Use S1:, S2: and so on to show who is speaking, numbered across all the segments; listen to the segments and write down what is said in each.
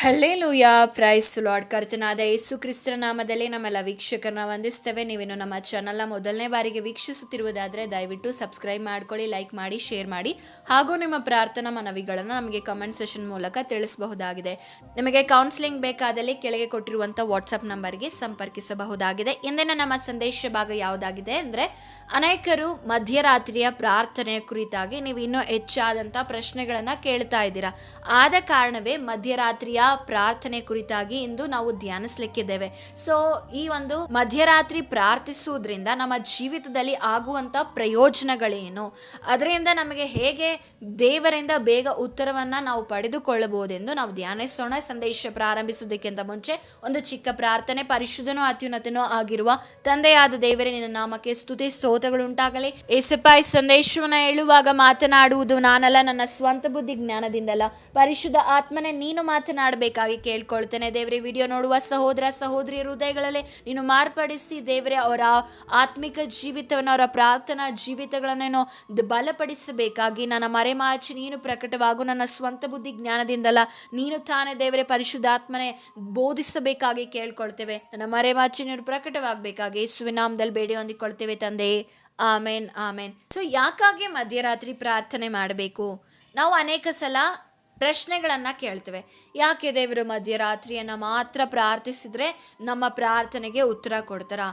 S1: ಹಲ್ಲೇ ಲೂಯ price lord ಕರ್ತನಾದ ಯೇಸು ಕ್ರಿಸ್ತರ ನಾಮದಲ್ಲಿ ನಮ್ಮೆಲ್ಲ ವೀಕ್ಷಕರನ್ನ ವಂದಿಸ್ತೇವೆ ನೀವೇನು ನಮ್ಮ ಚಾನಲ್ನ ಮೊದಲನೇ ಬಾರಿಗೆ ವೀಕ್ಷಿಸುತ್ತಿರುವುದಾದರೆ ದಯವಿಟ್ಟು ಸಬ್ಸ್ಕ್ರೈಬ್ ಮಾಡ್ಕೊಳ್ಳಿ ಲೈಕ್ ಮಾಡಿ ಶೇರ್ ಮಾಡಿ ಹಾಗೂ ನಿಮ್ಮ ಪ್ರಾರ್ಥನಾ ಮನವಿಗಳನ್ನು ನಮಗೆ ಕಮೆಂಟ್ ಸೆಷನ್ ಮೂಲಕ ತಿಳಿಸಬಹುದಾಗಿದೆ ನಿಮಗೆ ಕೌನ್ಸಿಲಿಂಗ್ ಬೇಕಾದಲ್ಲಿ ಕೆಳಗೆ ಕೊಟ್ಟಿರುವಂಥ ವಾಟ್ಸಪ್ ನಂಬರ್ಗೆ ಸಂಪರ್ಕಿಸಬಹುದಾಗಿದೆ ಇಂದಿನ ನಮ್ಮ ಸಂದೇಶ ಭಾಗ ಯಾವುದಾಗಿದೆ ಅಂದರೆ ಅನೇಕರು ಮಧ್ಯರಾತ್ರಿಯ ಪ್ರಾರ್ಥನೆಯ ಕುರಿತಾಗಿ ನೀವು ಇನ್ನೂ ಹೆಚ್ಚಾದಂಥ ಪ್ರಶ್ನೆಗಳನ್ನು ಕೇಳ್ತಾ ಇದ್ದೀರಾ ಆದ ಕಾರಣವೇ ಮಧ್ಯರಾತ್ರಿಯ ಪ್ರಾರ್ಥನೆ ಕುರಿತಾಗಿ ಇಂದು ನಾವು ಧ್ಯಾನಿಸ್ಲಿಕ್ಕಿದ್ದೇವೆ ಸೊ ಈ ಒಂದು ಮಧ್ಯರಾತ್ರಿ ಪ್ರಾರ್ಥಿಸುವುದರಿಂದ ನಮ್ಮ ಜೀವಿತದಲ್ಲಿ ಆಗುವಂತ ಪ್ರಯೋಜನಗಳೇನು ಅದರಿಂದ ನಮಗೆ ಹೇಗೆ ದೇವರಿಂದ ಬೇಗ ಉತ್ತರವನ್ನ ನಾವು ಪಡೆದುಕೊಳ್ಳಬಹುದೆಂದು ನಾವು ಧ್ಯಾನಿಸೋಣ ಸಂದೇಶ ಪ್ರಾರಂಭಿಸುವುದಕ್ಕಿಂತ ಮುಂಚೆ ಒಂದು ಚಿಕ್ಕ ಪ್ರಾರ್ಥನೆ ಪರಿಶುದ್ಧನೋ ಅತ್ಯುನ್ನತನೋ ಆಗಿರುವ ತಂದೆಯಾದ ದೇವರೇ ನಿನ್ನ ನಾಮಕ್ಕೆ ಸ್ತುತಿ ಸ್ತೋತ್ರಗಳು ಉಂಟಾಗಲಿ ಈ ಸಂದೇಶವನ್ನು ಹೇಳುವಾಗ ಮಾತನಾಡುವುದು ನಾನಲ್ಲ ನನ್ನ ಸ್ವಂತ ಬುದ್ಧಿ ಜ್ಞಾನದಿಂದಲ್ಲ ಪರಿಶುದ್ಧ ಆತ್ಮನೇ ನೀನು ಮಾತನಾಡ ಮಾಡಬೇಕಾಗಿ ಕೇಳ್ಕೊಳ್ತೇನೆ ದೇವರೇ ವಿಡಿಯೋ ನೋಡುವ ಸಹೋದರ ಸಹೋದರಿ ಹೃದಯಗಳಲ್ಲಿ ನೀನು ಮಾರ್ಪಡಿಸಿ ದೇವರೇ ಅವರ ಆತ್ಮಿಕ ಜೀವಿತವನ್ನು ಅವರ ಪ್ರಾರ್ಥನಾ ಜೀವಿತಗಳನ್ನೇನೋ ಬಲಪಡಿಸಬೇಕಾಗಿ ನನ್ನ ಮರೆಮಾಚಿ ನೀನು ಪ್ರಕಟವಾಗು ನನ್ನ ಸ್ವಂತ ಬುದ್ಧಿ ಜ್ಞಾನದಿಂದಲ್ಲ ನೀನು ತಾನೇ ದೇವರೇ ಪರಿಶುದ್ಧಾತ್ಮನೆ ಬೋಧಿಸಬೇಕಾಗಿ ಕೇಳ್ಕೊಳ್ತೇವೆ ನನ್ನ ಮರೆಮಾಚಿ ನೀನು ಪ್ರಕಟವಾಗಬೇಕಾಗಿ ಸುವಿನಾಮದಲ್ಲಿ ಬೇಡಿ ಹೊಂದಿಕೊಳ್ತೇವೆ ತಂದೆ ಆಮೇನ್ ಆಮೇನ್ ಸೊ ಯಾಕಾಗಿ ಮಧ್ಯರಾತ್ರಿ ಪ್ರಾರ್ಥನೆ ಮಾಡಬೇಕು ನಾವು ಅನೇಕ ಸಲ ಪ್ರಶ್ನೆಗಳನ್ನು ಕೇಳ್ತೇವೆ ಯಾಕೆ ದೇವರು ಮಧ್ಯರಾತ್ರಿಯನ್ನು ಮಾತ್ರ ಪ್ರಾರ್ಥಿಸಿದರೆ ನಮ್ಮ ಪ್ರಾರ್ಥನೆಗೆ ಉತ್ತರ ಕೊಡ್ತಾರಾ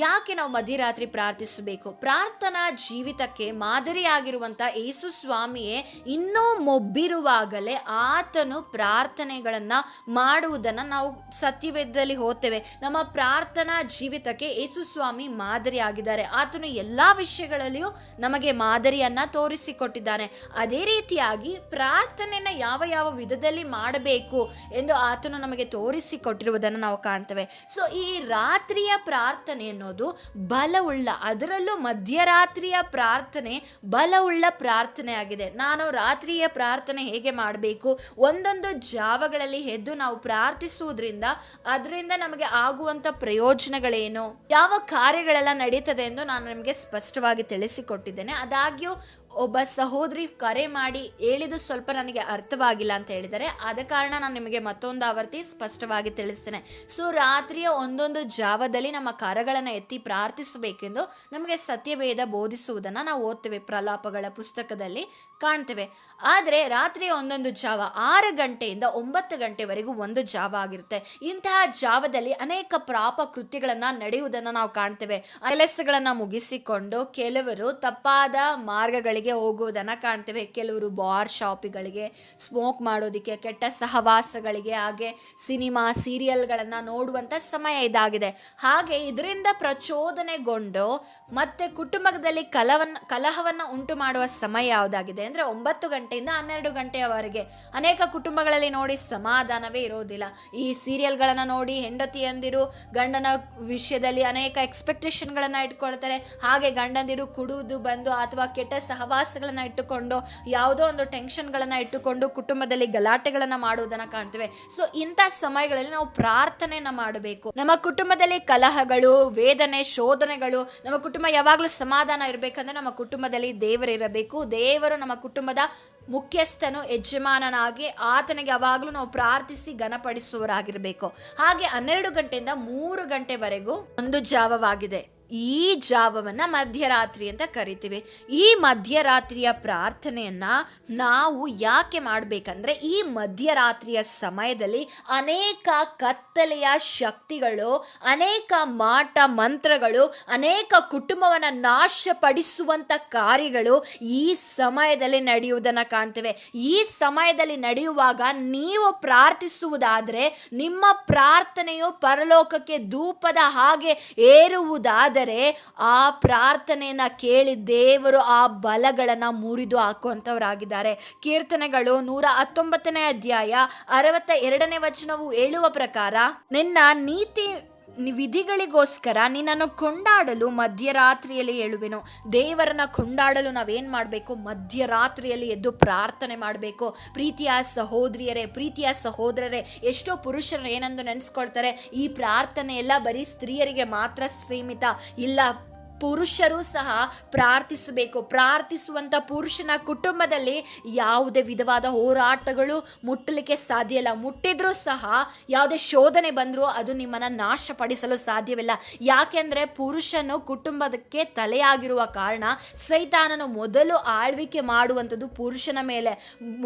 S1: ಯಾಕೆ ನಾವು ಮಧ್ಯರಾತ್ರಿ ಪ್ರಾರ್ಥಿಸಬೇಕು ಪ್ರಾರ್ಥನಾ ಜೀವಿತಕ್ಕೆ ಮಾದರಿಯಾಗಿರುವಂಥ ಯೇಸು ಸ್ವಾಮಿಯೇ ಇನ್ನೂ ಮೊಬ್ಬಿರುವಾಗಲೇ ಆತನು ಪ್ರಾರ್ಥನೆಗಳನ್ನು ಮಾಡುವುದನ್ನು ನಾವು ಸತ್ಯವೇದದಲ್ಲಿ ಹೋಗ್ತೇವೆ ನಮ್ಮ ಪ್ರಾರ್ಥನಾ ಜೀವಿತಕ್ಕೆ ಯೇಸು ಸ್ವಾಮಿ ಮಾದರಿಯಾಗಿದ್ದಾರೆ ಆತನು ಎಲ್ಲ ವಿಷಯಗಳಲ್ಲಿಯೂ ನಮಗೆ ಮಾದರಿಯನ್ನು ತೋರಿಸಿಕೊಟ್ಟಿದ್ದಾನೆ ಅದೇ ರೀತಿಯಾಗಿ ಪ್ರಾರ್ಥನೆಯನ್ನು ಯಾವ ಯಾವ ವಿಧದಲ್ಲಿ ಮಾಡಬೇಕು ಎಂದು ಆತನು ನಮಗೆ ತೋರಿಸಿಕೊಟ್ಟಿರುವುದನ್ನು ನಾವು ಕಾಣ್ತೇವೆ ಸೊ ಈ ರಾತ್ರಿಯ ಪ್ರಾರ್ಥನೆಯನ್ನು ಅನ್ನೋದು ಬಲವುಳ್ಳ ಅದರಲ್ಲೂ ಮಧ್ಯರಾತ್ರಿಯ ಪ್ರಾರ್ಥನೆ ಬಲವುಳ್ಳ ಪ್ರಾರ್ಥನೆ ಆಗಿದೆ ನಾನು ರಾತ್ರಿಯ ಪ್ರಾರ್ಥನೆ ಹೇಗೆ ಮಾಡಬೇಕು ಒಂದೊಂದು ಜಾವಗಳಲ್ಲಿ ಎದ್ದು ನಾವು ಪ್ರಾರ್ಥಿಸುವುದರಿಂದ ಅದರಿಂದ ನಮಗೆ ಆಗುವಂಥ ಪ್ರಯೋಜನಗಳೇನು ಯಾವ ಕಾರ್ಯಗಳೆಲ್ಲ ನಡೀತದೆ ಎಂದು ನಾನು ನಿಮಗೆ ಸ್ಪಷ್ಟವಾಗಿ ತಿಳಿಸಿಕೊಟ್ಟಿದ್ದೇನೆ ಅದಾಗ್ಯೂ ಒಬ್ಬ ಸಹೋದರಿ ಕರೆ ಮಾಡಿ ಹೇಳಿದ ಸ್ವಲ್ಪ ನನಗೆ ಅರ್ಥವಾಗಿಲ್ಲ ಅಂತ ಹೇಳಿದರೆ ಆದ ಕಾರಣ ನಾನು ನಿಮಗೆ ಮತ್ತೊಂದು ಆವರ್ತಿ ಸ್ಪಷ್ಟವಾಗಿ ತಿಳಿಸ್ತೇನೆ ಸೊ ರಾತ್ರಿಯ ಒಂದೊಂದು ಜಾವದಲ್ಲಿ ನಮ್ಮ ಕರಗಳನ್ನು ಎತ್ತಿ ಪ್ರಾರ್ಥಿಸಬೇಕೆಂದು ನಮಗೆ ಸತ್ಯವೇದ ಬೋಧಿಸುವುದನ್ನು ನಾವು ಓದ್ತೇವೆ ಪ್ರಲಾಪಗಳ ಪುಸ್ತಕದಲ್ಲಿ ಕಾಣ್ತೇವೆ ಆದರೆ ರಾತ್ರಿ ಒಂದೊಂದು ಜಾವ ಆರು ಗಂಟೆಯಿಂದ ಒಂಬತ್ತು ಗಂಟೆವರೆಗೂ ಒಂದು ಜಾವ ಆಗಿರುತ್ತೆ ಇಂತಹ ಜಾವದಲ್ಲಿ ಅನೇಕ ಪ್ರಾಪ ಕೃತ್ಯಗಳನ್ನು ನಡೆಯುವುದನ್ನು ನಾವು ಕಾಣ್ತೇವೆ ಕೆಲಸಗಳನ್ನು ಮುಗಿಸಿಕೊಂಡು ಕೆಲವರು ತಪ್ಪಾದ ಮಾರ್ಗಗಳಿಗೆ ಹೋಗುವುದನ್ನು ಕಾಣ್ತೇವೆ ಕೆಲವರು ಬಾರ್ ಶಾಪಿಗಳಿಗೆ ಸ್ಮೋಕ್ ಮಾಡೋದಕ್ಕೆ ಕೆಟ್ಟ ಸಹವಾಸಗಳಿಗೆ ಹಾಗೆ ಸಿನಿಮಾ ಸೀರಿಯಲ್ಗಳನ್ನು ನೋಡುವಂಥ ಸಮಯ ಇದಾಗಿದೆ ಹಾಗೆ ಇದರಿಂದ ಪ್ರಚೋದನೆಗೊಂಡು ಮತ್ತೆ ಕುಟುಂಬದಲ್ಲಿ ಕಲವನ್ನು ಕಲಹವನ್ನು ಉಂಟು ಮಾಡುವ ಸಮಯ ಯಾವುದಾಗಿದೆ ಅಂದರೆ ಒಂಬತ್ತು ಗಂಟೆಯಿಂದ ಹನ್ನೆರಡು ಗಂಟೆಯವರೆಗೆ ಅನೇಕ ಕುಟುಂಬಗಳಲ್ಲಿ ನೋಡಿ ಸಮಾಧಾನವೇ ಇರೋದಿಲ್ಲ ಈ ಸೀರಿಯಲ್ಗಳನ್ನು ನೋಡಿ ಹೆಂಡತಿಯಂದಿರು ಗಂಡನ ವಿಷಯದಲ್ಲಿ ಅನೇಕ ಎಕ್ಸ್ಪೆಕ್ಟೇಷನ್ಗಳನ್ನು ಇಟ್ಕೊಳ್ತಾರೆ ಹಾಗೆ ಗಂಡಂದಿರು ಕುಡುವುದು ಬಂದು ಅಥವಾ ಕೆಟ್ಟ ಸಹವಾಸಗಳನ್ನು ಇಟ್ಟುಕೊಂಡು ಯಾವುದೋ ಒಂದು ಟೆನ್ಷನ್ಗಳನ್ನು ಇಟ್ಟುಕೊಂಡು ಕುಟುಂಬದಲ್ಲಿ ಗಲಾಟೆಗಳನ್ನು ಮಾಡುವುದನ್ನ ಕಾಣ್ತೇವೆ ಸೊ ಇಂಥ ಸಮಯಗಳಲ್ಲಿ ನಾವು ಪ್ರಾರ್ಥನೆಯನ್ನು ಮಾಡಬೇಕು ನಮ್ಮ ಕುಟುಂಬದಲ್ಲಿ ಕಲಹಗಳು ವೇದನೆ ಶೋಧನೆಗಳು ನಮ್ಮ ಕುಟುಂಬ ಯಾವಾಗಲೂ ಸಮಾಧಾನ ಇರಬೇಕಂದ್ರೆ ನಮ್ಮ ಕುಟುಂಬದಲ್ಲಿ ಇರಬೇಕು ದೇವರು ನಮ್ಮ ಕುಟುಂಬದ ಮುಖ್ಯಸ್ಥನು ಯಜಮಾನನಾಗಿ ಆತನಿಗೆ ಯಾವಾಗಲೂ ನಾವು ಪ್ರಾರ್ಥಿಸಿ ಘನಪಡಿಸುವರಾಗಿರಬೇಕು ಹಾಗೆ ಹನ್ನೆರಡು ಗಂಟೆಯಿಂದ ಮೂರು ಗಂಟೆವರೆಗೂ ಒಂದು ಜಾವವಾಗಿದೆ ಈ ಜಾವವನ್ನು ಮಧ್ಯರಾತ್ರಿ ಅಂತ ಕರಿತೀವಿ ಈ ಮಧ್ಯರಾತ್ರಿಯ ಪ್ರಾರ್ಥನೆಯನ್ನು ನಾವು ಯಾಕೆ ಮಾಡಬೇಕಂದ್ರೆ ಈ ಮಧ್ಯರಾತ್ರಿಯ ಸಮಯದಲ್ಲಿ ಅನೇಕ ಕತ್ತಲೆಯ ಶಕ್ತಿಗಳು ಅನೇಕ ಮಾಟ ಮಂತ್ರಗಳು ಅನೇಕ ಕುಟುಂಬವನ್ನು ನಾಶಪಡಿಸುವಂಥ ಕಾರ್ಯಗಳು ಈ ಸಮಯದಲ್ಲಿ ನಡೆಯುವುದನ್ನು ಕಾಣ್ತೇವೆ ಈ ಸಮಯದಲ್ಲಿ ನಡೆಯುವಾಗ ನೀವು ಪ್ರಾರ್ಥಿಸುವುದಾದರೆ ನಿಮ್ಮ ಪ್ರಾರ್ಥನೆಯು ಪರಲೋಕಕ್ಕೆ ಧೂಪದ ಹಾಗೆ ಏರುವುದಾದರೆ ಆ ಪ್ರಾರ್ಥನೆಯನ್ನು ಕೇಳಿ ದೇವರು ಆ ಬಲಗಳನ್ನು ಮುರಿದು ಹಾಕುವಂಥವರಾಗಿದ್ದಾರೆ ಕೀರ್ತನೆಗಳು ನೂರ ಹತ್ತೊಂಬತ್ತನೇ ಅಧ್ಯಾಯ ಅರವತ್ತ ಎರಡನೇ ವಚನವು ಹೇಳುವ ಪ್ರಕಾರ ನಿನ್ನ ನೀತಿ ವಿಧಿಗಳಿಗೋಸ್ಕರ ನಿನ್ನನ್ನು ಕೊಂಡಾಡಲು ಮಧ್ಯರಾತ್ರಿಯಲ್ಲಿ ಹೇಳುವೆನು ದೇವರನ್ನ ಕೊಂಡಾಡಲು ನಾವೇನು ಮಾಡಬೇಕು ಮಧ್ಯರಾತ್ರಿಯಲ್ಲಿ ಎದ್ದು ಪ್ರಾರ್ಥನೆ ಮಾಡಬೇಕು ಪ್ರೀತಿಯ ಸಹೋದರಿಯರೇ ಪ್ರೀತಿಯ ಸಹೋದರರೇ ಎಷ್ಟೋ ಪುರುಷರು ಏನಂದು ನೆನೆಸ್ಕೊಳ್ತಾರೆ ಈ ಪ್ರಾರ್ಥನೆ ಎಲ್ಲ ಬರೀ ಸ್ತ್ರೀಯರಿಗೆ ಮಾತ್ರ ಸೀಮಿತ ಇಲ್ಲ ಪುರುಷರು ಸಹ ಪ್ರಾರ್ಥಿಸಬೇಕು ಪ್ರಾರ್ಥಿಸುವಂಥ ಪುರುಷನ ಕುಟುಂಬದಲ್ಲಿ ಯಾವುದೇ ವಿಧವಾದ ಹೋರಾಟಗಳು ಮುಟ್ಟಲಿಕ್ಕೆ ಸಾಧ್ಯ ಇಲ್ಲ ಮುಟ್ಟಿದ್ರೂ ಸಹ ಯಾವುದೇ ಶೋಧನೆ ಬಂದರೂ ಅದು ನಿಮ್ಮನ್ನು ನಾಶಪಡಿಸಲು ಸಾಧ್ಯವಿಲ್ಲ ಯಾಕೆಂದರೆ ಪುರುಷನು ಕುಟುಂಬದಕ್ಕೆ ತಲೆಯಾಗಿರುವ ಕಾರಣ ಸೈತಾನನು ಮೊದಲು ಆಳ್ವಿಕೆ ಮಾಡುವಂಥದ್ದು ಪುರುಷನ ಮೇಲೆ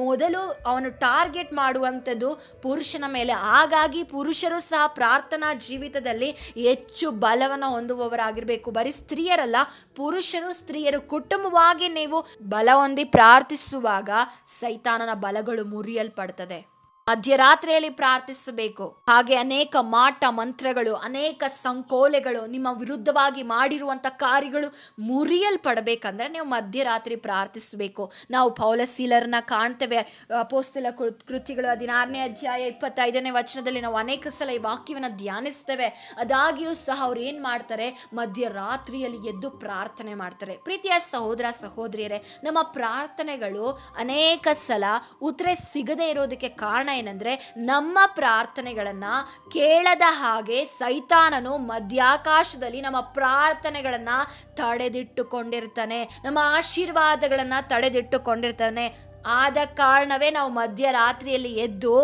S1: ಮೊದಲು ಅವನು ಟಾರ್ಗೆಟ್ ಮಾಡುವಂಥದ್ದು ಪುರುಷನ ಮೇಲೆ ಹಾಗಾಗಿ ಪುರುಷರು ಸಹ ಪ್ರಾರ್ಥನಾ ಜೀವಿತದಲ್ಲಿ ಹೆಚ್ಚು ಬಲವನ್ನು ಹೊಂದುವವರಾಗಿರಬೇಕು ಬರೀ ಸ್ತ್ರೀ ಸ್ತ್ರೀಯರಲ್ಲ ಪುರುಷರು ಸ್ತ್ರೀಯರು ಕುಟುಂಬವಾಗಿ ನೀವು ಬಲ ಹೊಂದಿ ಪ್ರಾರ್ಥಿಸುವಾಗ ಸೈತಾನನ ಬಲಗಳು ಮುರಿಯಲ್ಪಡ್ತದೆ ಮಧ್ಯರಾತ್ರಿಯಲ್ಲಿ ಪ್ರಾರ್ಥಿಸಬೇಕು ಹಾಗೆ ಅನೇಕ ಮಾಟ ಮಂತ್ರಗಳು ಅನೇಕ ಸಂಕೋಲೆಗಳು ನಿಮ್ಮ ವಿರುದ್ಧವಾಗಿ ಮಾಡಿರುವಂಥ ಕಾರ್ಯಗಳು ಮುರಿಯಲ್ಪಡಬೇಕಂದ್ರೆ ನೀವು ಮಧ್ಯರಾತ್ರಿ ಪ್ರಾರ್ಥಿಸಬೇಕು ನಾವು ಪೌಲಸೀಲರ್ನ ಕಾಣ್ತೇವೆ ಅಪೋಸ್ತಲ ಕೃತಿಗಳು ಹದಿನಾರನೇ ಅಧ್ಯಾಯ ಇಪ್ಪತ್ತೈದನೇ ವಚನದಲ್ಲಿ ನಾವು ಅನೇಕ ಸಲ ಈ ವಾಕ್ಯವನ್ನು ಧ್ಯಾನಿಸ್ತೇವೆ ಅದಾಗಿಯೂ ಸಹ ಅವ್ರು ಏನು ಮಾಡ್ತಾರೆ ಮಧ್ಯರಾತ್ರಿಯಲ್ಲಿ ಎದ್ದು ಪ್ರಾರ್ಥನೆ ಮಾಡ್ತಾರೆ ಪ್ರೀತಿಯ ಸಹೋದರ ಸಹೋದರಿಯರೇ ನಮ್ಮ ಪ್ರಾರ್ಥನೆಗಳು ಅನೇಕ ಸಲ ಉತ್ತರ ಸಿಗದೇ ಇರೋದಕ್ಕೆ ಕಾರಣ ಏನಂದ್ರೆ ನಮ್ಮ ಪ್ರಾರ್ಥನೆಗಳನ್ನ ಕೇಳದ ಹಾಗೆ ಸೈತಾನನು ಮಧ್ಯಾಕಾಶದಲ್ಲಿ ನಮ್ಮ ಪ್ರಾರ್ಥನೆಗಳನ್ನ ತಡೆದಿಟ್ಟುಕೊಂಡಿರ್ತಾನೆ ನಮ್ಮ ಆಶೀರ್ವಾದಗಳನ್ನ ತಡೆದಿಟ್ಟುಕೊಂಡಿರ್ತಾನೆ ಆದ ಕಾರಣವೇ ನಾವು ಮಧ್ಯರಾತ್ರಿಯಲ್ಲಿ ಎದ್ದು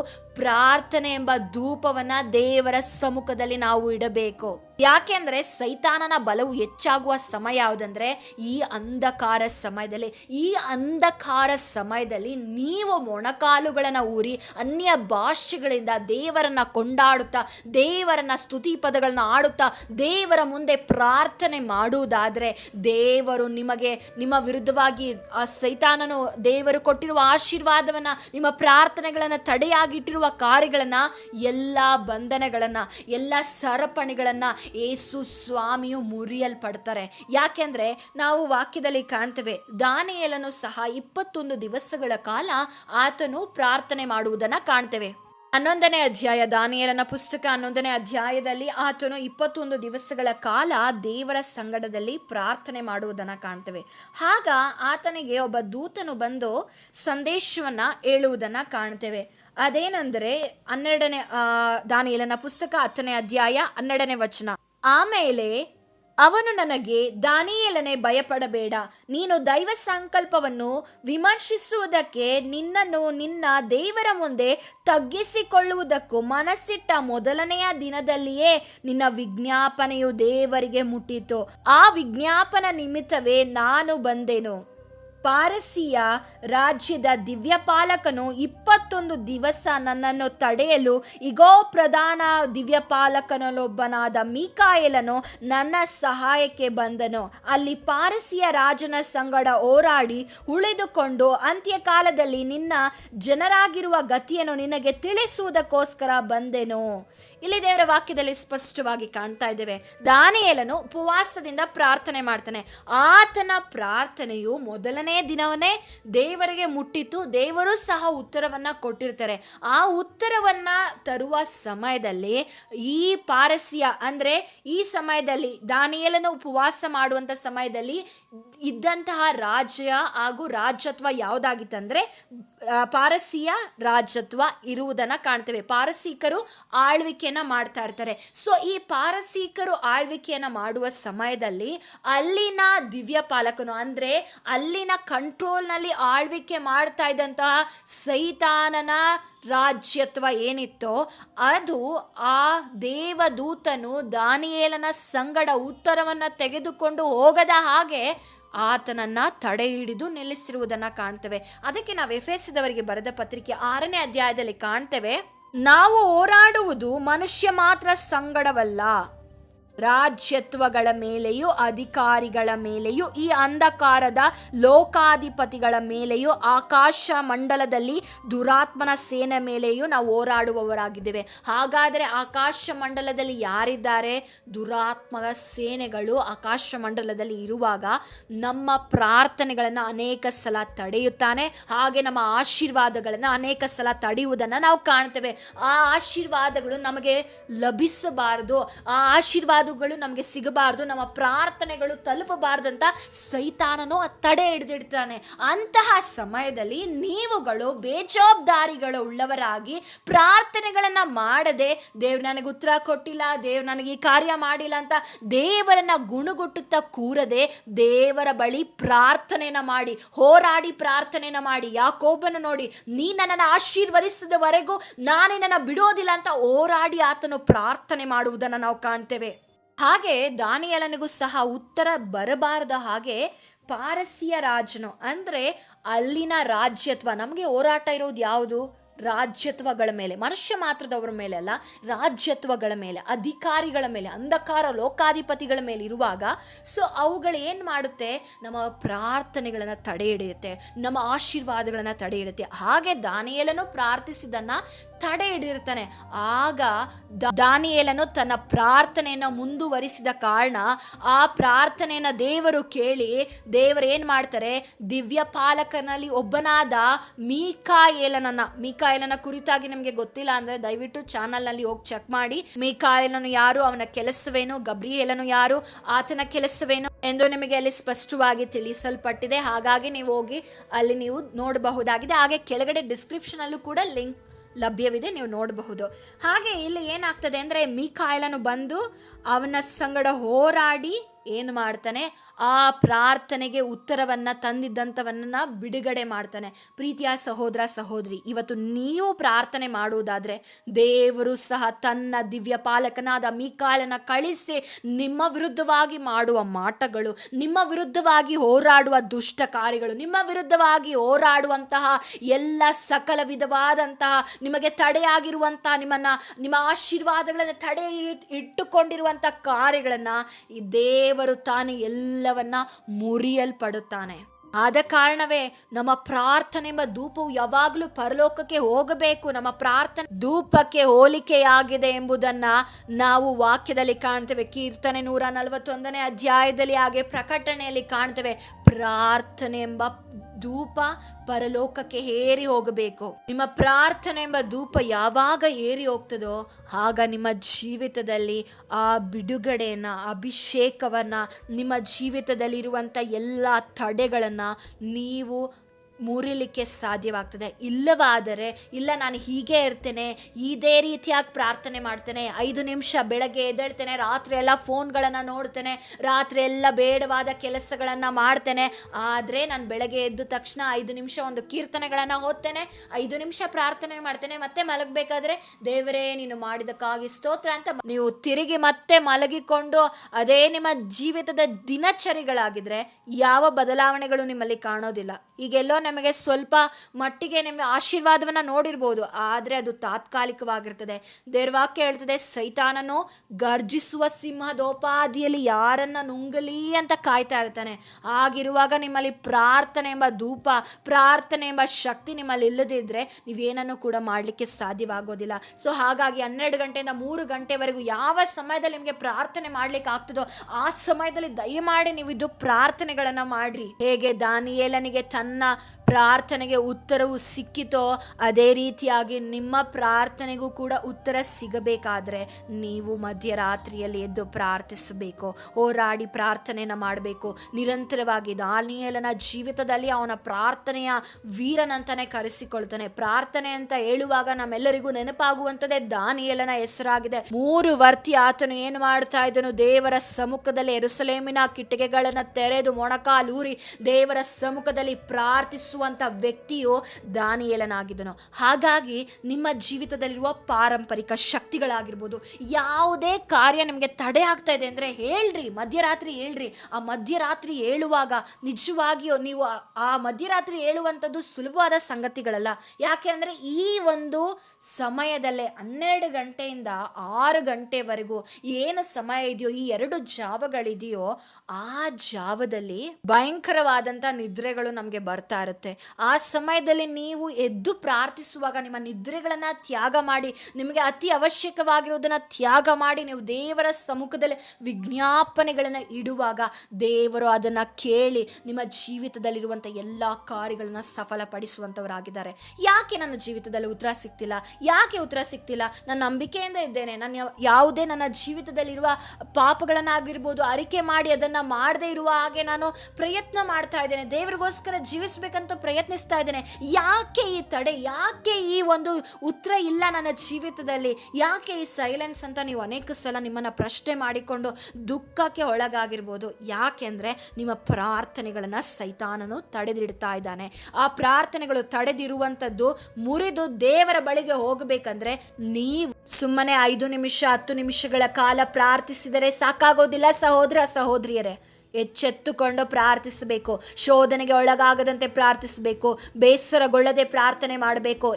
S1: ಪ್ರಾರ್ಥನೆ ಎಂಬ ಧೂಪವನ್ನ ದೇವರ ಸಮ್ಮುಖದಲ್ಲಿ ನಾವು ಇಡಬೇಕು ಯಾಕೆಂದ್ರೆ ಸೈತಾನನ ಬಲವು ಹೆಚ್ಚಾಗುವ ಸಮಯ ಯಾವುದಂದ್ರೆ ಈ ಅಂಧಕಾರ ಸಮಯದಲ್ಲಿ ಈ ಅಂಧಕಾರ ಸಮಯದಲ್ಲಿ ನೀವು ಮೊಣಕಾಲುಗಳನ್ನ ಊರಿ ಅನ್ಯ ಭಾಷೆಗಳಿಂದ ದೇವರನ್ನ ಕೊಂಡಾಡುತ್ತಾ ದೇವರನ್ನ ಸ್ತುತಿ ಪದಗಳನ್ನ ಆಡುತ್ತಾ ದೇವರ ಮುಂದೆ ಪ್ರಾರ್ಥನೆ ಮಾಡುವುದಾದ್ರೆ ದೇವರು ನಿಮಗೆ ನಿಮ್ಮ ವಿರುದ್ಧವಾಗಿ ಆ ಸೈತಾನನು ದೇವರು ಕೊಟ್ಟಿರುವ ಆಶೀರ್ವಾದವನ್ನ ನಿಮ್ಮ ಪ್ರಾರ್ಥನೆಗಳನ್ನ ತಡೆಯಾಗಿಟ್ಟಿರುವ ಕಾರ್ಯಗಳನ್ನ ಕಾರ್ಯಗಳನ್ನು ಎಲ್ಲ ಬಂಧನಗಳನ್ನು ಎಲ್ಲ ಸರಪಣಿಗಳನ್ನು ಏಸು ಸ್ವಾಮಿಯು ಮುರಿಯಲ್ಪಡ್ತಾರೆ ಯಾಕೆಂದರೆ ನಾವು ವಾಕ್ಯದಲ್ಲಿ ಕಾಣ್ತೇವೆ ದಾನಿಯಲನು ಸಹ ಇಪ್ಪತ್ತೊಂದು ದಿವಸಗಳ ಕಾಲ ಆತನು ಪ್ರಾರ್ಥನೆ ಮಾಡುವುದನ್ನು ಕಾಣ್ತೇವೆ ಹನ್ನೊಂದನೇ ಅಧ್ಯಾಯ ದಾನಿಯಲನ ಪುಸ್ತಕ ಹನ್ನೊಂದನೇ ಅಧ್ಯಾಯದಲ್ಲಿ ಆತನು ಇಪ್ಪತ್ತೊಂದು ದಿವಸಗಳ ಕಾಲ ದೇವರ ಸಂಗಡದಲ್ಲಿ ಪ್ರಾರ್ಥನೆ ಮಾಡುವುದನ್ನು ಕಾಣ್ತೇವೆ ಆಗ ಆತನಿಗೆ ಒಬ್ಬ ದೂತನು ಬಂದು ಸಂದೇಶವನ್ನು ಹೇಳುವುದನ್ನು ಕಾಣ್ತೇವೆ ಅದೇನೆಂದರೆ ಹನ್ನೆರಡನೇ ದಾನಿಯೇಲನ ಪುಸ್ತಕ ಹತ್ತನೇ ಅಧ್ಯಾಯ ಹನ್ನೆರಡನೇ ವಚನ ಆಮೇಲೆ ಅವನು ನನಗೆ ದಾನಿಯೇಲನೆ ಭಯಪಡಬೇಡ ನೀನು ದೈವ ಸಂಕಲ್ಪವನ್ನು ವಿಮರ್ಶಿಸುವುದಕ್ಕೆ ನಿನ್ನನ್ನು ನಿನ್ನ ದೇವರ ಮುಂದೆ ತಗ್ಗಿಸಿಕೊಳ್ಳುವುದಕ್ಕೂ ಮನಸ್ಸಿಟ್ಟ ಮೊದಲನೆಯ ದಿನದಲ್ಲಿಯೇ ನಿನ್ನ ವಿಜ್ಞಾಪನೆಯು ದೇವರಿಗೆ ಮುಟ್ಟಿತು ಆ ವಿಜ್ಞಾಪನ ನಿಮಿತ್ತವೇ ನಾನು ಬಂದೆನು ಪಾರಸಿಯ ರಾಜ್ಯದ ದಿವ್ಯಪಾಲಕನು ಇಪ್ಪತ್ತೊಂದು ದಿವಸ ನನ್ನನ್ನು ತಡೆಯಲು ಇಗೋ ಪ್ರಧಾನ ದಿವ್ಯಪಾಲಕನಲ್ಲೊಬ್ಬನಾದ ಮೀಕಾಯಲನು ನನ್ನ ಸಹಾಯಕ್ಕೆ ಬಂದನು ಅಲ್ಲಿ ಪಾರಸಿಯ ರಾಜನ ಸಂಗಡ ಹೋರಾಡಿ ಉಳಿದುಕೊಂಡು ಅಂತ್ಯಕಾಲದಲ್ಲಿ ನಿನ್ನ ಜನರಾಗಿರುವ ಗತಿಯನ್ನು ನಿನಗೆ ತಿಳಿಸುವುದಕ್ಕೋಸ್ಕರ ಬಂದೆನು ಇಲ್ಲಿ ದೇವರ ವಾಕ್ಯದಲ್ಲಿ ಸ್ಪಷ್ಟವಾಗಿ ಕಾಣ್ತಾ ಇದ್ದೇವೆ ದಾನಿಯೇಲನು ಉಪವಾಸದಿಂದ ಪ್ರಾರ್ಥನೆ ಮಾಡ್ತಾನೆ ಆತನ ಪ್ರಾರ್ಥನೆಯು ಮೊದಲನೇ ದಿನವನ್ನೇ ದೇವರಿಗೆ ಮುಟ್ಟಿತು ದೇವರು ಸಹ ಉತ್ತರವನ್ನು ಕೊಟ್ಟಿರ್ತಾರೆ ಆ ಉತ್ತರವನ್ನು ತರುವ ಸಮಯದಲ್ಲಿ ಈ ಪಾರಸ್ಯ ಅಂದರೆ ಈ ಸಮಯದಲ್ಲಿ ದಾನಿಯೇಲನು ಉಪವಾಸ ಮಾಡುವಂಥ ಸಮಯದಲ್ಲಿ ಇದ್ದಂತಹ ರಾಜ್ಯ ಹಾಗೂ ರಾಜ್ಯತ್ವ ಯಾವುದಾಗಿತ್ತಂದರೆ ಪಾರಸಿಯ ರಾಜತ್ವ ಇರುವುದನ್ನು ಕಾಣ್ತೇವೆ ಪಾರಸೀಕರು ಆಳ್ವಿಕೆಯನ್ನು ಮಾಡ್ತಾ ಇರ್ತಾರೆ ಸೊ ಈ ಪಾರಸೀಕರು ಆಳ್ವಿಕೆಯನ್ನು ಮಾಡುವ ಸಮಯದಲ್ಲಿ ಅಲ್ಲಿನ ದಿವ್ಯ ಪಾಲಕನು ಅಂದರೆ ಅಲ್ಲಿನ ಕಂಟ್ರೋಲ್ನಲ್ಲಿ ಆಳ್ವಿಕೆ ಮಾಡ್ತಾ ಇದ್ದಂತಹ ಸೈತಾನನ ರಾಜ್ಯತ್ವ ಏನಿತ್ತೋ ಅದು ಆ ದೇವದೂತನು ದಾನಿಯೇಲನ ಸಂಗಡ ಉತ್ತರವನ್ನು ತೆಗೆದುಕೊಂಡು ಹೋಗದ ಹಾಗೆ ಆತನನ್ನ ತಡೆ ಹಿಡಿದು ನಿಲ್ಲಿಸಿರುವುದನ್ನ ಕಾಣ್ತೇವೆ ಅದಕ್ಕೆ ನಾವು ಎಫ್ ಬರೆದ ಪತ್ರಿಕೆ ಆರನೇ ಅಧ್ಯಾಯದಲ್ಲಿ ಕಾಣ್ತೇವೆ ನಾವು ಹೋರಾಡುವುದು ಮನುಷ್ಯ ಮಾತ್ರ ಸಂಗಡವಲ್ಲ ರಾಜ್ಯತ್ವಗಳ ಮೇಲೆಯೂ ಅಧಿಕಾರಿಗಳ ಮೇಲೆಯೂ ಈ ಅಂಧಕಾರದ ಲೋಕಾಧಿಪತಿಗಳ ಮೇಲೆಯೂ ಆಕಾಶ ಮಂಡಲದಲ್ಲಿ ದುರಾತ್ಮನ ಸೇನೆ ಮೇಲೆಯೂ ನಾವು ಹೋರಾಡುವವರಾಗಿದ್ದೇವೆ ಹಾಗಾದರೆ ಆಕಾಶ ಮಂಡಲದಲ್ಲಿ ಯಾರಿದ್ದಾರೆ ದುರಾತ್ಮ ಸೇನೆಗಳು ಆಕಾಶ ಮಂಡಲದಲ್ಲಿ ಇರುವಾಗ ನಮ್ಮ ಪ್ರಾರ್ಥನೆಗಳನ್ನು ಅನೇಕ ಸಲ ತಡೆಯುತ್ತಾನೆ ಹಾಗೆ ನಮ್ಮ ಆಶೀರ್ವಾದಗಳನ್ನು ಅನೇಕ ಸಲ ತಡೆಯುವುದನ್ನು ನಾವು ಕಾಣ್ತೇವೆ ಆ ಆಶೀರ್ವಾದಗಳು ನಮಗೆ ಲಭಿಸಬಾರದು ಆ ಆಶೀರ್ವಾದ ಮುಂತಾದವುಗಳು ನಮಗೆ ಸಿಗಬಾರ್ದು ನಮ್ಮ ಪ್ರಾರ್ಥನೆಗಳು ತಲುಪಬಾರ್ದಂತ ಸೈತಾನನು ತಡೆ ಹಿಡಿದಿಡ್ತಾನೆ ಅಂತಹ ಸಮಯದಲ್ಲಿ ನೀವುಗಳು ಬೇಜವಾಬ್ದಾರಿಗಳು ಉಳ್ಳವರಾಗಿ ಪ್ರಾರ್ಥನೆಗಳನ್ನ ಮಾಡದೆ ದೇವ್ ನನಗೆ ಉತ್ತರ ಕೊಟ್ಟಿಲ್ಲ ದೇವ್ ನನಗೆ ಈ ಕಾರ್ಯ ಮಾಡಿಲ್ಲ ಅಂತ ದೇವರನ್ನ ಗುಣಗುಟ್ಟುತ್ತಾ ಕೂರದೆ ದೇವರ ಬಳಿ ಪ್ರಾರ್ಥನೆಯನ್ನ ಮಾಡಿ ಹೋರಾಡಿ ಪ್ರಾರ್ಥನೆಯನ್ನ ಮಾಡಿ ಯಾಕೋಬನ ನೋಡಿ ನೀ ನನ್ನನ್ನು ಆಶೀರ್ವದಿಸಿದವರೆಗೂ ನಾನೇ ನನ್ನ ಬಿಡೋದಿಲ್ಲ ಅಂತ ಹೋರಾಡಿ ಆತನು ಪ್ರಾರ್ಥನೆ ಮಾಡುವುದನ್ನು ನಾವು ಕಾಣ್ತೇವೆ ಹಾಗೆ ದಾನಿಯಲನಿಗೂ ಸಹ ಉತ್ತರ ಬರಬಾರದ ಹಾಗೆ ಪಾರಸಿಯ ರಾಜನು ಅಂದ್ರೆ ಅಲ್ಲಿನ ರಾಜ್ಯತ್ವ ನಮಗೆ ಹೋರಾಟ ಇರೋದು ಯಾವುದು ರಾಜ್ಯತ್ವಗಳ ಮೇಲೆ ಮನುಷ್ಯ ಮಾತ್ರದವರ ಮೇಲೆ ಅಲ್ಲ ರಾಜ್ಯತ್ವಗಳ ಮೇಲೆ ಅಧಿಕಾರಿಗಳ ಮೇಲೆ ಅಂಧಕಾರ ಲೋಕಾಧಿಪತಿಗಳ ಮೇಲೆ ಇರುವಾಗ ಸೊ ಅವುಗಳು ಏನು ಮಾಡುತ್ತೆ ನಮ್ಮ ಪ್ರಾರ್ಥನೆಗಳನ್ನು ತಡೆ ಹಿಡಿಯುತ್ತೆ ನಮ್ಮ ಆಶೀರ್ವಾದಗಳನ್ನು ತಡೆ ಹಿಡುತ್ತೆ ಹಾಗೆ ದಾನಿಯೇಲನು ಪ್ರಾರ್ಥಿಸಿದನ್ನು ತಡೆ ಹಿಡಿರ್ತಾನೆ ಆಗ ದಾನಿಯೇಲನು ತನ್ನ ಪ್ರಾರ್ಥನೆಯನ್ನು ಮುಂದುವರಿಸಿದ ಕಾರಣ ಆ ಪ್ರಾರ್ಥನೆಯನ್ನು ದೇವರು ಕೇಳಿ ದೇವರು ಏನು ಮಾಡ್ತಾರೆ ದಿವ್ಯ ಪಾಲಕನಲ್ಲಿ ಒಬ್ಬನಾದ ಮೀಕಾಯೇಲನನ್ನು ಮೀಕಾ ಕುರಿತಾಗಿ ನಿಮಗೆ ಗೊತ್ತಿಲ್ಲ ಅಂದ್ರೆ ದಯವಿಟ್ಟು ಚಾನಲ್ ನಲ್ಲಿ ಹೋಗಿ ಚೆಕ್ ಮಾಡಿ ಕಾಯಿಲನು ಯಾರು ಅವನ ಕೆಲಸವೇನು ಗಬ್ರಿಯೇಲನು ಯಾರು ಆತನ ಕೆಲಸವೇನು ಎಂದು ನಿಮಗೆ ಅಲ್ಲಿ ಸ್ಪಷ್ಟವಾಗಿ ತಿಳಿಸಲ್ಪಟ್ಟಿದೆ ಹಾಗಾಗಿ ನೀವು ಹೋಗಿ ಅಲ್ಲಿ ನೀವು ನೋಡಬಹುದಾಗಿದೆ ಹಾಗೆ ಕೆಳಗಡೆ ಡಿಸ್ಕ್ರಿಪ್ಷನ್ ಅಲ್ಲೂ ಕೂಡ ಲಿಂಕ್ ಲಭ್ಯವಿದೆ ನೀವು ನೋಡಬಹುದು ಹಾಗೆ ಇಲ್ಲಿ ಏನಾಗ್ತದೆ ಅಂದ್ರೆ ಮೀಕಾಯಲನು ಬಂದು ಅವನ ಸಂಗಡ ಹೋರಾಡಿ ಏನು ಮಾಡ್ತಾನೆ ಆ ಪ್ರಾರ್ಥನೆಗೆ ಉತ್ತರವನ್ನು ತಂದಿದ್ದಂಥವನ್ನ ಬಿಡುಗಡೆ ಮಾಡ್ತಾನೆ ಪ್ರೀತಿಯ ಸಹೋದರ ಸಹೋದರಿ ಇವತ್ತು ನೀವು ಪ್ರಾರ್ಥನೆ ಮಾಡುವುದಾದರೆ ದೇವರು ಸಹ ತನ್ನ ದಿವ್ಯ ಪಾಲಕನಾದ ಮೀಕಾಲನ ಕಳಿಸಿ ನಿಮ್ಮ ವಿರುದ್ಧವಾಗಿ ಮಾಡುವ ಮಾಟಗಳು ನಿಮ್ಮ ವಿರುದ್ಧವಾಗಿ ಹೋರಾಡುವ ದುಷ್ಟ ಕಾರ್ಯಗಳು ನಿಮ್ಮ ವಿರುದ್ಧವಾಗಿ ಹೋರಾಡುವಂತಹ ಎಲ್ಲ ಸಕಲ ವಿಧವಾದಂತಹ ನಿಮಗೆ ತಡೆಯಾಗಿರುವಂತಹ ನಿಮ್ಮನ್ನು ನಿಮ್ಮ ಆಶೀರ್ವಾದಗಳನ್ನು ತಡೆ ಇಟ್ಟುಕೊಂಡಿರುವಂಥ ಕಾರ್ಯಗಳನ್ನು ದೇವ ದೇವರು ತಾನೇ ಎಲ್ಲವನ್ನ ಮುರಿಯಲ್ಪಡುತ್ತಾನೆ ಆದ ಕಾರಣವೇ ನಮ್ಮ ಪ್ರಾರ್ಥನೆ ಎಂಬ ಧೂಪವು ಯಾವಾಗಲೂ ಪರಲೋಕಕ್ಕೆ ಹೋಗಬೇಕು ನಮ್ಮ ಪ್ರಾರ್ಥನೆ ಧೂಪಕ್ಕೆ ಹೋಲಿಕೆಯಾಗಿದೆ ಎಂಬುದನ್ನ ನಾವು ವಾಕ್ಯದಲ್ಲಿ ಕಾಣ್ತೇವೆ ಕೀರ್ತನೆ ನೂರ ನಲವತ್ತೊಂದನೇ ಅಧ್ಯಾಯದಲ್ಲಿ ಹಾಗೆ ಪ್ರಕಟಣೆಯಲ್ಲಿ ಕಾಣ್ತೇವೆ ಪ್ರಾರ್ಥನೆ ಎಂಬ ಧೂಪ ಪರಲೋಕಕ್ಕೆ ಏರಿ ಹೋಗಬೇಕು ನಿಮ್ಮ ಪ್ರಾರ್ಥನೆ ಎಂಬ ಧೂಪ ಯಾವಾಗ ಏರಿ ಹೋಗ್ತದೋ ಆಗ ನಿಮ್ಮ ಜೀವಿತದಲ್ಲಿ ಆ ಬಿಡುಗಡೆಯನ್ನ ಅಭಿಷೇಕವನ್ನ ನಿಮ್ಮ ಜೀವಿತದಲ್ಲಿರುವಂತ ಎಲ್ಲ ತಡೆಗಳನ್ನ ನೀವು ಮುರಿಲಿಕ್ಕೆ ಸಾಧ್ಯವಾಗ್ತದೆ ಇಲ್ಲವಾದರೆ ಇಲ್ಲ ನಾನು ಹೀಗೆ ಇರ್ತೇನೆ ಇದೇ ರೀತಿಯಾಗಿ ಪ್ರಾರ್ಥನೆ ಮಾಡ್ತೇನೆ ಐದು ನಿಮಿಷ ಬೆಳಗ್ಗೆ ಎದ್ದೇಳ್ತೇನೆ ರಾತ್ರಿ ಎಲ್ಲ ಫೋನ್ಗಳನ್ನು ನೋಡ್ತೇನೆ ರಾತ್ರಿ ಎಲ್ಲ ಬೇಡವಾದ ಕೆಲಸಗಳನ್ನು ಮಾಡ್ತೇನೆ ಆದರೆ ನಾನು ಬೆಳಗ್ಗೆ ಎದ್ದ ತಕ್ಷಣ ಐದು ನಿಮಿಷ ಒಂದು ಕೀರ್ತನೆಗಳನ್ನು ಓದ್ತೇನೆ ಐದು ನಿಮಿಷ ಪ್ರಾರ್ಥನೆ ಮಾಡ್ತೇನೆ ಮತ್ತೆ ಮಲಗಬೇಕಾದ್ರೆ ದೇವರೇ ನೀನು ಮಾಡಿದಕ್ಕಾಗಿ ಸ್ತೋತ್ರ ಅಂತ ನೀವು ತಿರುಗಿ ಮತ್ತೆ ಮಲಗಿಕೊಂಡು ಅದೇ ನಿಮ್ಮ ಜೀವಿತದ ದಿನಚರಿಗಳಾಗಿದ್ರೆ ಯಾವ ಬದಲಾವಣೆಗಳು ನಿಮ್ಮಲ್ಲಿ ಕಾಣೋದಿಲ್ಲ ಈಗೆಲ್ಲೋ ನಮಗೆ ಸ್ವಲ್ಪ ಮಟ್ಟಿಗೆ ನಿಮಗೆ ಆಶೀರ್ವಾದವನ್ನ ನೋಡಿರ್ಬೋದು ಆದರೆ ಅದು ತಾತ್ಕಾಲಿಕವಾಗಿರ್ತದೆ ದೇರ್ವಾಕ್ಯ ಹೇಳ್ತದೆ ಸೈತಾನನು ಗರ್ಜಿಸುವ ಸಿಂಹದೋಪಾದಿಯಲ್ಲಿ ಯಾರನ್ನ ನುಂಗಲಿ ಅಂತ ಕಾಯ್ತಾ ಇರ್ತಾನೆ ಆಗಿರುವಾಗ ನಿಮ್ಮಲ್ಲಿ ಪ್ರಾರ್ಥನೆ ಎಂಬ ಧೂಪ ಪ್ರಾರ್ಥನೆ ಎಂಬ ಶಕ್ತಿ ನಿಮ್ಮಲ್ಲಿ ಇಲ್ಲದಿದ್ದರೆ ನೀವೇನನ್ನು ಕೂಡ ಮಾಡ್ಲಿಕ್ಕೆ ಸಾಧ್ಯವಾಗೋದಿಲ್ಲ ಸೊ ಹಾಗಾಗಿ ಹನ್ನೆರಡು ಗಂಟೆಯಿಂದ ಮೂರು ಗಂಟೆವರೆಗೂ ಯಾವ ಸಮಯದಲ್ಲಿ ನಿಮಗೆ ಪ್ರಾರ್ಥನೆ ಮಾಡ್ಲಿಕ್ಕೆ ಆಗ್ತದೋ ಆ ಸಮಯದಲ್ಲಿ ದಯಮಾಡಿ ನೀವು ಇದು ಪ್ರಾರ್ಥನೆಗಳನ್ನು ಮಾಡ್ರಿ ಹೇಗೆ ದಾನಿಯೇಲನಿಗೆ ತನ್ನ ಪ್ರಾರ್ಥನೆಗೆ ಉತ್ತರವು ಸಿಕ್ಕಿತೋ ಅದೇ ರೀತಿಯಾಗಿ ನಿಮ್ಮ ಪ್ರಾರ್ಥನೆಗೂ ಕೂಡ ಉತ್ತರ ಸಿಗಬೇಕಾದ್ರೆ ನೀವು ಮಧ್ಯರಾತ್ರಿಯಲ್ಲಿ ಎದ್ದು ಪ್ರಾರ್ಥಿಸಬೇಕು ಹೋರಾಡಿ ಪ್ರಾರ್ಥನೆಯನ್ನು ಮಾಡಬೇಕು ನಿರಂತರವಾಗಿ ದಾನಿಯಲನ ಜೀವಿತದಲ್ಲಿ ಅವನ ಪ್ರಾರ್ಥನೆಯ ವೀರನಂತಾನೆ ಕರೆಸಿಕೊಳ್ತಾನೆ ಪ್ರಾರ್ಥನೆ ಅಂತ ಹೇಳುವಾಗ ನಮ್ಮೆಲ್ಲರಿಗೂ ನೆನಪಾಗುವಂಥದ್ದೇ ದಾನಿಯಲನ ಹೆಸರಾಗಿದೆ ಮೂರು ವರ್ತಿ ಆತನು ಏನು ಮಾಡ್ತಾ ಇದ್ದನು ದೇವರ ಸಮ್ಮುಖದಲ್ಲಿ ಎರುಸಲೇಮಿನ ಕಿಟಕಿಗಳನ್ನು ತೆರೆದು ಮೊಣಕಾಲೂರಿ ದೇವರ ಸಮ್ಮುಖದಲ್ಲಿ ಪ್ರಾರ್ಥಿಸುವ ಸೃಷ್ಟಿಸುವಂಥ ವ್ಯಕ್ತಿಯು ದಾನಿಯೇಲನಾಗಿದ್ದನು ಹಾಗಾಗಿ ನಿಮ್ಮ ಜೀವಿತದಲ್ಲಿರುವ ಪಾರಂಪರಿಕ ಶಕ್ತಿಗಳಾಗಿರ್ಬೋದು ಯಾವುದೇ ಕಾರ್ಯ ನಿಮಗೆ ತಡೆ ಆಗ್ತಾ ಇದೆ ಅಂದರೆ ಹೇಳ್ರಿ ಮಧ್ಯರಾತ್ರಿ ಹೇಳ್ರಿ ಆ ಮಧ್ಯರಾತ್ರಿ ಹೇಳುವಾಗ ನಿಜವಾಗಿಯೂ ನೀವು ಆ ಮಧ್ಯರಾತ್ರಿ ಹೇಳುವಂಥದ್ದು ಸುಲಭವಾದ ಸಂಗತಿಗಳಲ್ಲ ಯಾಕೆ ಅಂದರೆ ಈ ಒಂದು ಸಮಯದಲ್ಲೇ ಹನ್ನೆರಡು ಗಂಟೆಯಿಂದ ಆರು ಗಂಟೆವರೆಗೂ ಏನು ಸಮಯ ಇದೆಯೋ ಈ ಎರಡು ಜಾವಗಳಿದೆಯೋ ಆ ಜಾವದಲ್ಲಿ ಭಯಂಕರವಾದಂಥ ನಿದ್ರೆಗಳು ನಮಗೆ ಬರ್ತಾ ಇರುತ್ತೆ ಬರುತ್ತೆ ಆ ಸಮಯದಲ್ಲಿ ನೀವು ಎದ್ದು ಪ್ರಾರ್ಥಿಸುವಾಗ ನಿಮ್ಮ ನಿದ್ರೆಗಳನ್ನು ತ್ಯಾಗ ಮಾಡಿ ನಿಮಗೆ ಅತಿ ಅವಶ್ಯಕವಾಗಿರೋದನ್ನು ತ್ಯಾಗ ಮಾಡಿ ನೀವು ದೇವರ ಸಮ್ಮುಖದಲ್ಲಿ ವಿಜ್ಞಾಪನೆಗಳನ್ನು ಇಡುವಾಗ ದೇವರು ಅದನ್ನು ಕೇಳಿ ನಿಮ್ಮ ಜೀವಿತದಲ್ಲಿರುವಂಥ ಎಲ್ಲ ಕಾರ್ಯಗಳನ್ನು ಸಫಲಪಡಿಸುವಂಥವರಾಗಿದ್ದಾರೆ ಯಾಕೆ ನನ್ನ ಜೀವಿತದಲ್ಲಿ ಉತ್ತರ ಸಿಗ್ತಿಲ್ಲ ಯಾಕೆ ಉತ್ತರ ಸಿಗ್ತಿಲ್ಲ ನನ್ನ ನಂಬಿಕೆಯಿಂದ ಇದ್ದೇನೆ ನಾನು ಯಾವುದೇ ನನ್ನ ಜೀವಿತದಲ್ಲಿರುವ ಪಾಪಗಳನ್ನಾಗಿರ್ಬೋದು ಅರಿಕೆ ಮಾಡಿ ಅದನ್ನು ಮಾಡದೇ ಇರುವ ಹಾಗೆ ನಾನು ಪ್ರಯತ್ನ ಮಾಡ್ತಾ ಇದ್ದೇನೆ ದೇವರಿಗೋಸ್ಕರ ಜೀವಿಸಬೇಕಂತ ಪ್ರಯತ್ನಿಸ್ತಾ ಇದ್ದೇನೆ ಯಾಕೆ ಈ ತಡೆ ಯಾಕೆ ಈ ಒಂದು ಉತ್ತರ ಇಲ್ಲ ನನ್ನ ಜೀವಿತದಲ್ಲಿ ಯಾಕೆ ಈ ಸೈಲೆನ್ಸ್ ಅಂತ ನೀವು ಅನೇಕ ಸಲ ನಿಮ್ಮನ್ನು ಪ್ರಶ್ನೆ ಮಾಡಿಕೊಂಡು ದುಃಖಕ್ಕೆ ಒಳಗಾಗಿರ್ಬೋದು ಯಾಕೆಂದರೆ ನಿಮ್ಮ ಪ್ರಾರ್ಥನೆಗಳನ್ನು ಸೈತಾನನು ತಡೆದಿಡ್ತಾ ಇದ್ದಾನೆ ಆ ಪ್ರಾರ್ಥನೆಗಳು ತಡೆದಿರುವಂಥದ್ದು ಮುರಿದು ದೇವರ ಬಳಿಗೆ ಹೋಗಬೇಕಂದ್ರೆ ನೀವು ಸುಮ್ಮನೆ ಐದು ನಿಮಿಷ ಹತ್ತು ನಿಮಿಷಗಳ ಕಾಲ ಪ್ರಾರ್ಥಿಸಿದರೆ ಸಾಕಾಗೋದಿಲ್ಲ ಸಹೋದರ ಸಹೋದರಿಯರೇ ಎಚ್ಚೆತ್ತುಕೊಂಡು ಪ್ರಾರ್ಥಿಸಬೇಕು ಶೋಧನೆಗೆ ಒಳಗಾಗದಂತೆ ಪ್ರಾರ್ಥಿಸಬೇಕು ಬೇಸರಗೊಳ್ಳದೆ ಪ್ರಾರ್ಥನೆ ಮಾಡಬೇಕು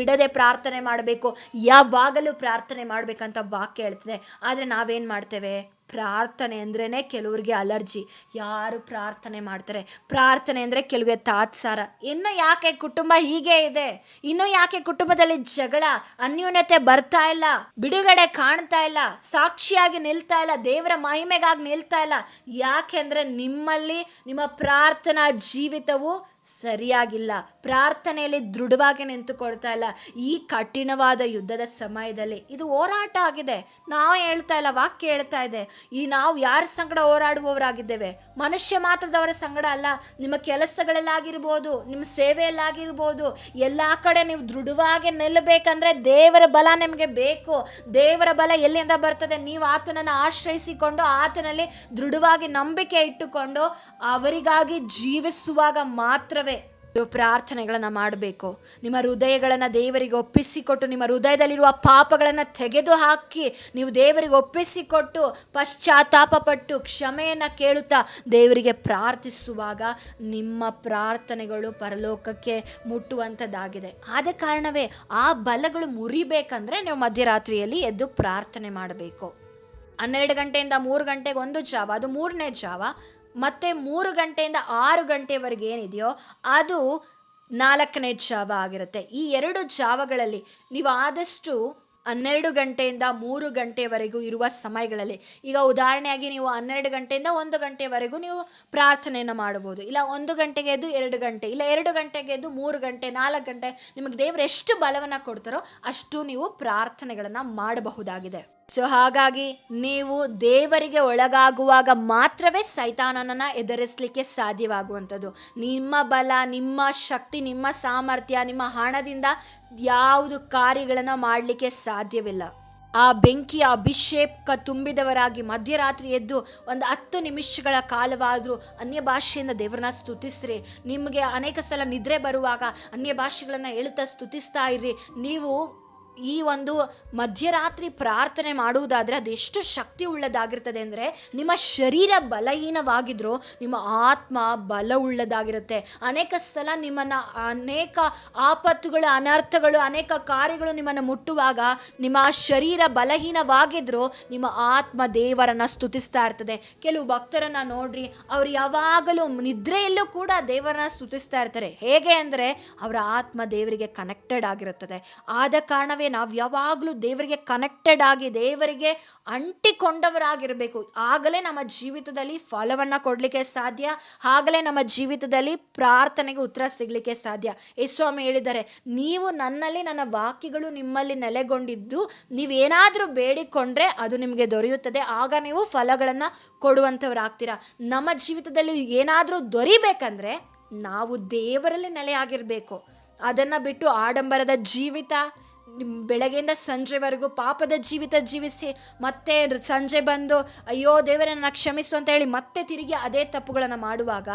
S1: ಬಿಡದೆ ಪ್ರಾರ್ಥನೆ ಮಾಡಬೇಕು ಯಾವಾಗಲೂ ಪ್ರಾರ್ಥನೆ ಮಾಡಬೇಕಂತ ವಾಕ್ಯ ಹೇಳ್ತದೆ ಆದರೆ ನಾವೇನು ಮಾಡ್ತೇವೆ ಪ್ರಾರ್ಥನೆ ಅಂದ್ರೇ ಕೆಲವ್ರಿಗೆ ಅಲರ್ಜಿ ಯಾರು ಪ್ರಾರ್ಥನೆ ಮಾಡ್ತಾರೆ ಪ್ರಾರ್ಥನೆ ಅಂದರೆ ಕೆಲವೇ ತಾತ್ಸಾರ ಇನ್ನೂ ಯಾಕೆ ಕುಟುಂಬ ಹೀಗೆ ಇದೆ ಇನ್ನೂ ಯಾಕೆ ಕುಟುಂಬದಲ್ಲಿ ಜಗಳ ಅನ್ಯೂನ್ಯತೆ ಬರ್ತಾ ಇಲ್ಲ ಬಿಡುಗಡೆ ಕಾಣ್ತಾ ಇಲ್ಲ ಸಾಕ್ಷಿಯಾಗಿ ನಿಲ್ತಾ ಇಲ್ಲ ದೇವರ ಮಹಿಮೆಗಾಗಿ ನಿಲ್ತಾ ಇಲ್ಲ ಯಾಕೆಂದರೆ ನಿಮ್ಮಲ್ಲಿ ನಿಮ್ಮ ಪ್ರಾರ್ಥನಾ ಜೀವಿತವು ಸರಿಯಾಗಿಲ್ಲ ಪ್ರಾರ್ಥನೆಯಲ್ಲಿ ದೃಢವಾಗಿ ನಿಂತುಕೊಳ್ತಾ ಇಲ್ಲ ಈ ಕಠಿಣವಾದ ಯುದ್ಧದ ಸಮಯದಲ್ಲಿ ಇದು ಹೋರಾಟ ಆಗಿದೆ ನಾವು ಹೇಳ್ತಾ ಇಲ್ಲ ವಾಕ್ಯ ಹೇಳ್ತಾ ಇದೆ ಈ ನಾವು ಯಾರ ಸಂಗಡ ಹೋರಾಡುವವರಾಗಿದ್ದೇವೆ ಮನುಷ್ಯ ಮಾತ್ರದವರ ಸಂಗಡ ಅಲ್ಲ ನಿಮ್ಮ ಕೆಲಸಗಳಲ್ಲಾಗಿರ್ಬೋದು ನಿಮ್ಮ ಸೇವೆಯಲ್ಲಾಗಿರ್ಬೋದು ಎಲ್ಲ ಕಡೆ ನೀವು ದೃಢವಾಗಿ ನಿಲ್ಲಬೇಕಂದ್ರೆ ದೇವರ ಬಲ ನಿಮಗೆ ಬೇಕು ದೇವರ ಬಲ ಎಲ್ಲಿಂದ ಬರ್ತದೆ ನೀವು ಆತನನ್ನು ಆಶ್ರಯಿಸಿಕೊಂಡು ಆತನಲ್ಲಿ ದೃಢವಾಗಿ ನಂಬಿಕೆ ಇಟ್ಟುಕೊಂಡು ಅವರಿಗಾಗಿ ಜೀವಿಸುವಾಗ ಮಾತ್ರ ಮಾತ್ರವೇ ನೀವು ಪ್ರಾರ್ಥನೆಗಳನ್ನು ಮಾಡಬೇಕು ನಿಮ್ಮ ಹೃದಯಗಳನ್ನು ದೇವರಿಗೆ ಒಪ್ಪಿಸಿಕೊಟ್ಟು ನಿಮ್ಮ ಹೃದಯದಲ್ಲಿರುವ ಪಾಪಗಳನ್ನು ತೆಗೆದು ಹಾಕಿ ನೀವು ದೇವರಿಗೆ ಒಪ್ಪಿಸಿಕೊಟ್ಟು ಪಶ್ಚಾತ್ತಾಪಪಟ್ಟು ಕ್ಷಮೆಯನ್ನು ಕೇಳುತ್ತಾ ದೇವರಿಗೆ ಪ್ರಾರ್ಥಿಸುವಾಗ ನಿಮ್ಮ ಪ್ರಾರ್ಥನೆಗಳು ಪರಲೋಕಕ್ಕೆ ಮುಟ್ಟುವಂಥದ್ದಾಗಿದೆ ಆದ ಕಾರಣವೇ ಆ ಬಲಗಳು ಮುರಿಬೇಕಂದ್ರೆ ನೀವು ಮಧ್ಯರಾತ್ರಿಯಲ್ಲಿ ಎದ್ದು ಪ್ರಾರ್ಥನೆ ಮಾಡಬೇಕು ಹನ್ನೆರಡು ಗಂಟೆಯಿಂದ ಮೂರು ಗಂಟೆಗೆ ಒಂದು ಜಾವ ಅದು ಮೂರನೇ ಜಾವ ಮತ್ತು ಮೂರು ಗಂಟೆಯಿಂದ ಆರು ಗಂಟೆವರೆಗೆ ಏನಿದೆಯೋ ಅದು ನಾಲ್ಕನೇ ಜಾವ ಆಗಿರುತ್ತೆ ಈ ಎರಡು ಜಾವಗಳಲ್ಲಿ ನೀವು ಆದಷ್ಟು ಹನ್ನೆರಡು ಗಂಟೆಯಿಂದ ಮೂರು ಗಂಟೆವರೆಗೂ ಇರುವ ಸಮಯಗಳಲ್ಲಿ ಈಗ ಉದಾಹರಣೆಯಾಗಿ ನೀವು ಹನ್ನೆರಡು ಗಂಟೆಯಿಂದ ಒಂದು ಗಂಟೆವರೆಗೂ ನೀವು ಪ್ರಾರ್ಥನೆಯನ್ನು ಮಾಡ್ಬೋದು ಇಲ್ಲ ಒಂದು ಗಂಟೆಗೆ ಎದ್ದು ಎರಡು ಗಂಟೆ ಇಲ್ಲ ಎರಡು ಗಂಟೆಗೆ ಎದ್ದು ಮೂರು ಗಂಟೆ ನಾಲ್ಕು ಗಂಟೆ ನಿಮಗೆ ದೇವರು ಎಷ್ಟು ಬಲವನ್ನು ಕೊಡ್ತಾರೋ ಅಷ್ಟು ನೀವು ಪ್ರಾರ್ಥನೆಗಳನ್ನು ಮಾಡಬಹುದಾಗಿದೆ ಸೊ ಹಾಗಾಗಿ ನೀವು ದೇವರಿಗೆ ಒಳಗಾಗುವಾಗ ಮಾತ್ರವೇ ಸೈತಾನನನ್ನು ಎದುರಿಸಲಿಕ್ಕೆ ಸಾಧ್ಯವಾಗುವಂಥದ್ದು ನಿಮ್ಮ ಬಲ ನಿಮ್ಮ ಶಕ್ತಿ ನಿಮ್ಮ ಸಾಮರ್ಥ್ಯ ನಿಮ್ಮ ಹಣದಿಂದ ಯಾವುದು ಕಾರ್ಯಗಳನ್ನು ಮಾಡಲಿಕ್ಕೆ ಸಾಧ್ಯವಿಲ್ಲ ಆ ಬೆಂಕಿಯ ಅಭಿಷೇಕ ತುಂಬಿದವರಾಗಿ ಮಧ್ಯರಾತ್ರಿ ಎದ್ದು ಒಂದು ಹತ್ತು ನಿಮಿಷಗಳ ಕಾಲವಾದರೂ ಅನ್ಯ ಭಾಷೆಯಿಂದ ದೇವರನ್ನ ಸ್ತುತಿಸ್ರಿ ನಿಮಗೆ ಅನೇಕ ಸಲ ನಿದ್ರೆ ಬರುವಾಗ ಅನ್ಯ ಭಾಷೆಗಳನ್ನು ಹೇಳುತ್ತಾ ಸ್ತುತಿಸ್ತಾ ಇರ್ರಿ ನೀವು ಈ ಒಂದು ಮಧ್ಯರಾತ್ರಿ ಪ್ರಾರ್ಥನೆ ಮಾಡುವುದಾದರೆ ಅದೆಷ್ಟು ಶಕ್ತಿ ಉಳ್ಳದಾಗಿರ್ತದೆ ಅಂದರೆ ನಿಮ್ಮ ಶರೀರ ಬಲಹೀನವಾಗಿದ್ದರೂ ನಿಮ್ಮ ಆತ್ಮ ಬಲ ಉಳ್ಳದಾಗಿರುತ್ತೆ ಅನೇಕ ಸಲ ನಿಮ್ಮನ್ನು ಅನೇಕ ಆಪತ್ತುಗಳು ಅನರ್ಥಗಳು ಅನೇಕ ಕಾರ್ಯಗಳು ನಿಮ್ಮನ್ನು ಮುಟ್ಟುವಾಗ ನಿಮ್ಮ ಶರೀರ ಬಲಹೀನವಾಗಿದ್ದರೂ ನಿಮ್ಮ ಆತ್ಮ ದೇವರನ್ನು ಸ್ತುತಿಸ್ತಾ ಇರ್ತದೆ ಕೆಲವು ಭಕ್ತರನ್ನು ನೋಡ್ರಿ ಅವರು ಯಾವಾಗಲೂ ನಿದ್ರೆಯಲ್ಲೂ ಕೂಡ ದೇವರನ್ನ ಸ್ತುತಿಸ್ತಾ ಇರ್ತಾರೆ ಹೇಗೆ ಅಂದರೆ ಅವರ ಆತ್ಮ ದೇವರಿಗೆ ಕನೆಕ್ಟೆಡ್ ಆಗಿರುತ್ತದೆ ಆದ ಕಾರಣವೇ ನಾವೇ ನಾವು ಯಾವಾಗಲೂ ದೇವರಿಗೆ ಕನೆಕ್ಟೆಡ್ ಆಗಿ ದೇವರಿಗೆ ಅಂಟಿಕೊಂಡವರಾಗಿರಬೇಕು ಆಗಲೇ ನಮ್ಮ ಜೀವಿತದಲ್ಲಿ ಫಲವನ್ನು ಕೊಡಲಿಕ್ಕೆ ಸಾಧ್ಯ ಆಗಲೇ ನಮ್ಮ ಜೀವಿತದಲ್ಲಿ ಪ್ರಾರ್ಥನೆಗೆ ಉತ್ತರ ಸಿಗಲಿಕ್ಕೆ ಸಾಧ್ಯ ಯಶ್ವಾಮಿ ಹೇಳಿದ್ದಾರೆ ನೀವು ನನ್ನಲ್ಲಿ ನನ್ನ ವಾಕ್ಯಗಳು ನಿಮ್ಮಲ್ಲಿ ನೆಲೆಗೊಂಡಿದ್ದು ನೀವೇನಾದರೂ ಬೇಡಿಕೊಂಡ್ರೆ ಅದು ನಿಮಗೆ ದೊರೆಯುತ್ತದೆ ಆಗ ನೀವು ಫಲಗಳನ್ನು ಕೊಡುವಂಥವರಾಗ್ತೀರಾ ನಮ್ಮ ಜೀವಿತದಲ್ಲಿ ಏನಾದರೂ ದೊರಿಬೇಕಂದ್ರೆ ನಾವು ದೇವರಲ್ಲಿ ನೆಲೆಯಾಗಿರಬೇಕು ಅದನ್ನು ಬಿಟ್ಟು ಆಡಂಬರದ ಜೀವಿತ ನಿಮ್ಮ ಬೆಳಗ್ಗೆಯಿಂದ ಸಂಜೆವರೆಗೂ ಪಾಪದ ಜೀವಿತ ಜೀವಿಸಿ ಮತ್ತೆ ಸಂಜೆ ಬಂದು ಅಯ್ಯೋ ದೇವರನ್ನು ಕ್ಷಮಿಸು ಅಂತ ಹೇಳಿ ಮತ್ತೆ ತಿರುಗಿ ಅದೇ ತಪ್ಪುಗಳನ್ನು ಮಾಡುವಾಗ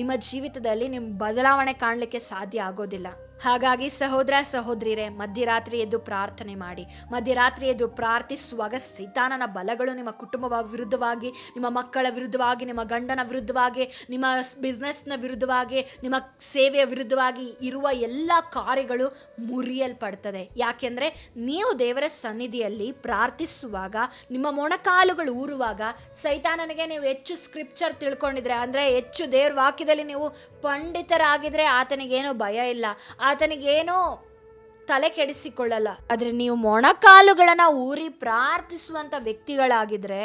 S1: ನಿಮ್ಮ ಜೀವಿತದಲ್ಲಿ ನಿಮ್ಮ ಬದಲಾವಣೆ ಕಾಣಲಿಕ್ಕೆ ಸಾಧ್ಯ ಆಗೋದಿಲ್ಲ ಹಾಗಾಗಿ ಸಹೋದರ ಸಹೋದರಿರೇ ಮಧ್ಯರಾತ್ರಿ ಎದ್ದು ಪ್ರಾರ್ಥನೆ ಮಾಡಿ ಮಧ್ಯರಾತ್ರಿ ಎದ್ದು ಪ್ರಾರ್ಥಿಸುವಾಗ ಸೈತಾನನ ಬಲಗಳು ನಿಮ್ಮ ಕುಟುಂಬ ವಿರುದ್ಧವಾಗಿ ನಿಮ್ಮ ಮಕ್ಕಳ ವಿರುದ್ಧವಾಗಿ ನಿಮ್ಮ ಗಂಡನ ವಿರುದ್ಧವಾಗಿ ನಿಮ್ಮ ಬಿಸ್ನೆಸ್ನ ವಿರುದ್ಧವಾಗಿ ನಿಮ್ಮ ಸೇವೆಯ ವಿರುದ್ಧವಾಗಿ ಇರುವ ಎಲ್ಲ ಕಾರ್ಯಗಳು ಮುರಿಯಲ್ಪಡ್ತದೆ ಯಾಕೆಂದರೆ ನೀವು ದೇವರ ಸನ್ನಿಧಿಯಲ್ಲಿ ಪ್ರಾರ್ಥಿಸುವಾಗ ನಿಮ್ಮ ಮೊಣಕಾಲುಗಳು ಊರುವಾಗ ಸೈತಾನನಿಗೆ ನೀವು ಹೆಚ್ಚು ಸ್ಕ್ರಿಪ್ಚರ್ ತಿಳ್ಕೊಂಡಿದ್ರೆ ಅಂದರೆ ಹೆಚ್ಚು ದೇವ್ರ ವಾಕ್ಯದಲ್ಲಿ ನೀವು ಪಂಡಿತರಾಗಿದ್ದರೆ ಆತನಿಗೇನು ಭಯ ಇಲ್ಲ ಆತನಿಗೇನೋ ತಲೆ ಕೆಡಿಸಿಕೊಳ್ಳಲ್ಲ ಆದರೆ ನೀವು ಮೊಣಕಾಲುಗಳನ್ನು ಊರಿ ಪ್ರಾರ್ಥಿಸುವಂಥ ವ್ಯಕ್ತಿಗಳಾಗಿದ್ದರೆ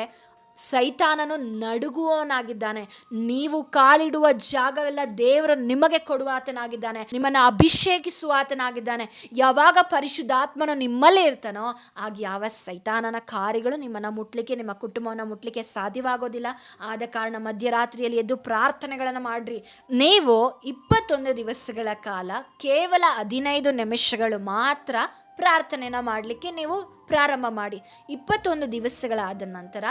S1: ಸೈತಾನನು ನಡುಗುವವನಾಗಿದ್ದಾನೆ ನೀವು ಕಾಲಿಡುವ ಜಾಗವೆಲ್ಲ ದೇವರು ನಿಮಗೆ ಕೊಡುವ ಆತನಾಗಿದ್ದಾನೆ ನಿಮ್ಮನ್ನು ಅಭಿಷೇಕಿಸುವ ಆತನಾಗಿದ್ದಾನೆ ಯಾವಾಗ ಪರಿಶುದ್ಧಾತ್ಮನು ನಿಮ್ಮಲ್ಲೇ ಇರ್ತಾನೋ ಆಗ ಯಾವ ಸೈತಾನನ ಕಾರ್ಯಗಳು ನಿಮ್ಮನ್ನು ಮುಟ್ಲಿಕ್ಕೆ ನಿಮ್ಮ ಕುಟುಂಬವನ್ನು ಮುಟ್ಲಿಕ್ಕೆ ಸಾಧ್ಯವಾಗೋದಿಲ್ಲ ಆದ ಕಾರಣ ಮಧ್ಯರಾತ್ರಿಯಲ್ಲಿ ಎದ್ದು ಪ್ರಾರ್ಥನೆಗಳನ್ನು ಮಾಡ್ರಿ ನೀವು ಇಪ್ಪತ್ತೊಂದು ದಿವಸಗಳ ಕಾಲ ಕೇವಲ ಹದಿನೈದು ನಿಮಿಷಗಳು ಮಾತ್ರ ಪ್ರಾರ್ಥನೆನ ಮಾಡಲಿಕ್ಕೆ ನೀವು ಪ್ರಾರಂಭ ಮಾಡಿ ಇಪ್ಪತ್ತೊಂದು ದಿವಸಗಳಾದ ನಂತರ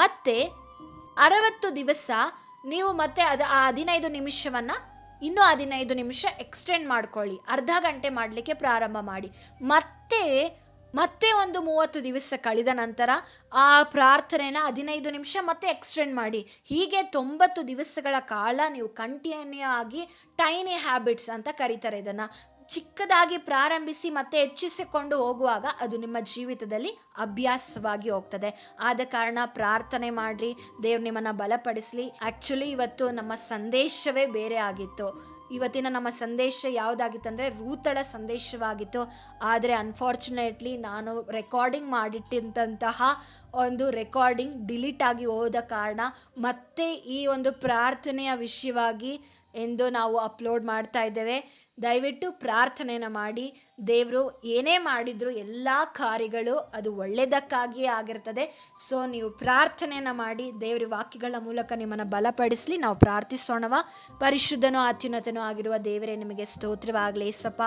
S1: ಮತ್ತೆ ಅರವತ್ತು ದಿವಸ ನೀವು ಮತ್ತೆ ಅದು ಆ ಹದಿನೈದು ನಿಮಿಷವನ್ನು ಇನ್ನೂ ಹದಿನೈದು ನಿಮಿಷ ಎಕ್ಸ್ಟೆಂಡ್ ಮಾಡ್ಕೊಳ್ಳಿ ಅರ್ಧ ಗಂಟೆ ಮಾಡಲಿಕ್ಕೆ ಪ್ರಾರಂಭ ಮಾಡಿ ಮತ್ತೆ ಮತ್ತೆ ಒಂದು ಮೂವತ್ತು ದಿವಸ ಕಳೆದ ನಂತರ ಆ ಪ್ರಾರ್ಥನೆನ ಹದಿನೈದು ನಿಮಿಷ ಮತ್ತೆ ಎಕ್ಸ್ಟೆಂಡ್ ಮಾಡಿ ಹೀಗೆ ತೊಂಬತ್ತು ದಿವಸಗಳ ಕಾಲ ನೀವು ಕಂಟಿನ್ಯೂ ಆಗಿ ಟೈನಿ ಹ್ಯಾಬಿಟ್ಸ್ ಅಂತ ಕರೀತಾರೆ ಇದನ್ನು ಚಿಕ್ಕದಾಗಿ ಪ್ರಾರಂಭಿಸಿ ಮತ್ತೆ ಹೆಚ್ಚಿಸಿಕೊಂಡು ಹೋಗುವಾಗ ಅದು ನಿಮ್ಮ ಜೀವಿತದಲ್ಲಿ ಅಭ್ಯಾಸವಾಗಿ ಹೋಗ್ತದೆ ಆದ ಕಾರಣ ಪ್ರಾರ್ಥನೆ ಮಾಡಿರಿ ದೇವ್ರು ನಿಮ್ಮನ್ನು ಬಲಪಡಿಸ್ಲಿ ಆ್ಯಕ್ಚುಲಿ ಇವತ್ತು ನಮ್ಮ ಸಂದೇಶವೇ ಬೇರೆ ಆಗಿತ್ತು ಇವತ್ತಿನ ನಮ್ಮ ಸಂದೇಶ ಯಾವುದಾಗಿತ್ತಂದರೆ ರೂತಳ ಸಂದೇಶವಾಗಿತ್ತು ಆದರೆ ಅನ್ಫಾರ್ಚುನೇಟ್ಲಿ ನಾನು ರೆಕಾರ್ಡಿಂಗ್ ಮಾಡಿಟ್ಟಿದ್ದಂತಹ ಒಂದು ರೆಕಾರ್ಡಿಂಗ್ ಡಿಲೀಟ್ ಆಗಿ ಹೋದ ಕಾರಣ ಮತ್ತೆ ಈ ಒಂದು ಪ್ರಾರ್ಥನೆಯ ವಿಷಯವಾಗಿ ಎಂದು ನಾವು ಅಪ್ಲೋಡ್ ಮಾಡ್ತಾ ಇದ್ದೇವೆ ದಯವಿಟ್ಟು ಪ್ರಾರ್ಥನೆಯನ್ನು ಮಾಡಿ ದೇವರು ಏನೇ ಮಾಡಿದರೂ ಎಲ್ಲ ಕಾರ್ಯಗಳು ಅದು ಒಳ್ಳೆಯದಕ್ಕಾಗಿಯೇ ಆಗಿರ್ತದೆ ಸೊ ನೀವು ಪ್ರಾರ್ಥನೆಯನ್ನು ಮಾಡಿ ದೇವರ ವಾಕ್ಯಗಳ ಮೂಲಕ ನಿಮ್ಮನ್ನು ಬಲಪಡಿಸಲಿ ನಾವು ಪ್ರಾರ್ಥಿಸೋಣವ ಪರಿಶುದ್ಧನೋ ಅತ್ಯುನ್ನತನೂ ಆಗಿರುವ ದೇವರೇ ನಿಮಗೆ ಸ್ತೋತ್ರವಾಗಲಿ ಸಪ್ಪ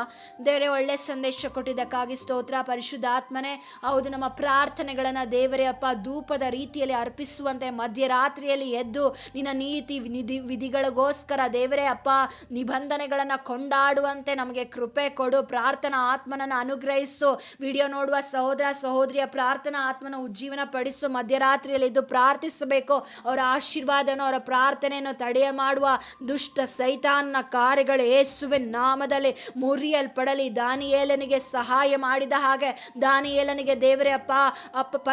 S1: ದೇವರೇ ಒಳ್ಳೆಯ ಸಂದೇಶ ಕೊಟ್ಟಿದ್ದಕ್ಕಾಗಿ ಸ್ತೋತ್ರ ಪರಿಶುದ್ಧಾತ್ಮನೇ ಹೌದು ನಮ್ಮ ಪ್ರಾರ್ಥನೆಗಳನ್ನು ದೇವರೇ ಅಪ್ಪ ಧೂಪದ ರೀತಿಯಲ್ಲಿ ಅರ್ಪಿಸುವಂತೆ ಮಧ್ಯರಾತ್ರಿಯಲ್ಲಿ ಎದ್ದು ನಿನ್ನ ನೀತಿ ನಿಧಿ ವಿಧಿಗಳಿಗೋಸ್ಕರ ದೇವರೇ ಅಪ್ಪ ನಿಬಂಧನೆಗಳನ್ನು ಕೊಂಡಾಡು ಕೊಡುವಂತೆ ನಮಗೆ ಕೃಪೆ ಕೊಡು ಪ್ರಾರ್ಥನಾ ಆತ್ಮನನ್ನು ಅನುಗ್ರಹಿಸು ವಿಡಿಯೋ ನೋಡುವ ಸಹೋದರ ಸಹೋದರಿಯ ಪ್ರಾರ್ಥನಾ ಆತ್ಮನ ಉಜ್ಜೀವನ ಪಡಿಸು ಮಧ್ಯರಾತ್ರಿಯಲ್ಲಿ ಇದ್ದು ಪ್ರಾರ್ಥಿಸಬೇಕು ಅವರ ಆಶೀರ್ವಾದನೂ ಅವರ ಪ್ರಾರ್ಥನೆಯನ್ನು ತಡೆಯ ಮಾಡುವ ದುಷ್ಟ ಸೈತಾನ್ನ ಕಾರ್ಯಗಳು ಏಸುವೆ ನಾಮದಲ್ಲಿ ಮುರಿಯಲ್ಪಡಲಿ ದಾನಿಯೇಲನಿಗೆ ಸಹಾಯ ಮಾಡಿದ ಹಾಗೆ ದಾನಿಯೇಲನಿಗೆ ದೇವರೇ ಅಪ್ಪ ಅಪ್ಪ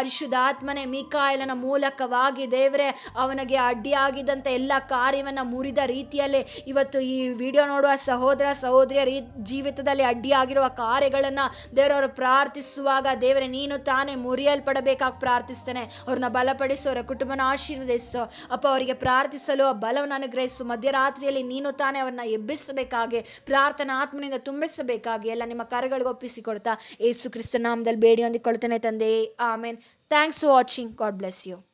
S1: ಆತ್ಮನೇ ಮೀಕಾಯಲನ ಮೂಲಕವಾಗಿ ದೇವರೇ ಅವನಿಗೆ ಅಡ್ಡಿಯಾಗಿದ್ದಂಥ ಎಲ್ಲ ಕಾರ್ಯವನ್ನು ಮುರಿದ ರೀತಿಯಲ್ಲಿ ಇವತ್ತು ಈ ವಿಡಿಯೋ ನೋಡುವ ಸಹೋದರ ಸಹೋದರ ಸಹೋದರಿಯ ಜೀವಿತದಲ್ಲಿ ಅಡ್ಡಿಯಾಗಿರುವ ಕಾರ್ಯಗಳನ್ನು ದೇವರವರು ಪ್ರಾರ್ಥಿಸುವಾಗ ದೇವರೇ ನೀನು ತಾನೇ ಮುರಿಯಲ್ಪಡಬೇಕಾಗಿ ಪ್ರಾರ್ಥಿಸ್ತಾನೆ ಅವ್ರನ್ನ ಬಲಪಡಿಸು ಅವರ ಕುಟುಂಬನ ಆಶೀರ್ವದಿಸೋ ಅಪ್ಪ ಅವರಿಗೆ ಪ್ರಾರ್ಥಿಸಲು ಆ ಬಲವನ್ನು ಅನುಗ್ರಹಿಸು ಮಧ್ಯರಾತ್ರಿಯಲ್ಲಿ ನೀನು ತಾನೇ ಅವ್ರನ್ನ ಎಬ್ಬಿಸಬೇಕಾಗಿ ಪ್ರಾರ್ಥನಾ ಆತ್ಮನಿಂದ ತುಂಬಿಸಬೇಕಾಗಿ ಎಲ್ಲ ನಿಮ್ಮ ಕರಗಳಿಗೆ ಒಪ್ಪಿಸಿಕೊಡ್ತಾ ಯೇಸು ಕ್ರಿಸ್ತನಾಮದಲ್ಲಿ ಬೇಡಿ ಹೊಂದಿಕೊಳ್ತೇನೆ ತಂದೆ amen thanks for watching God bless you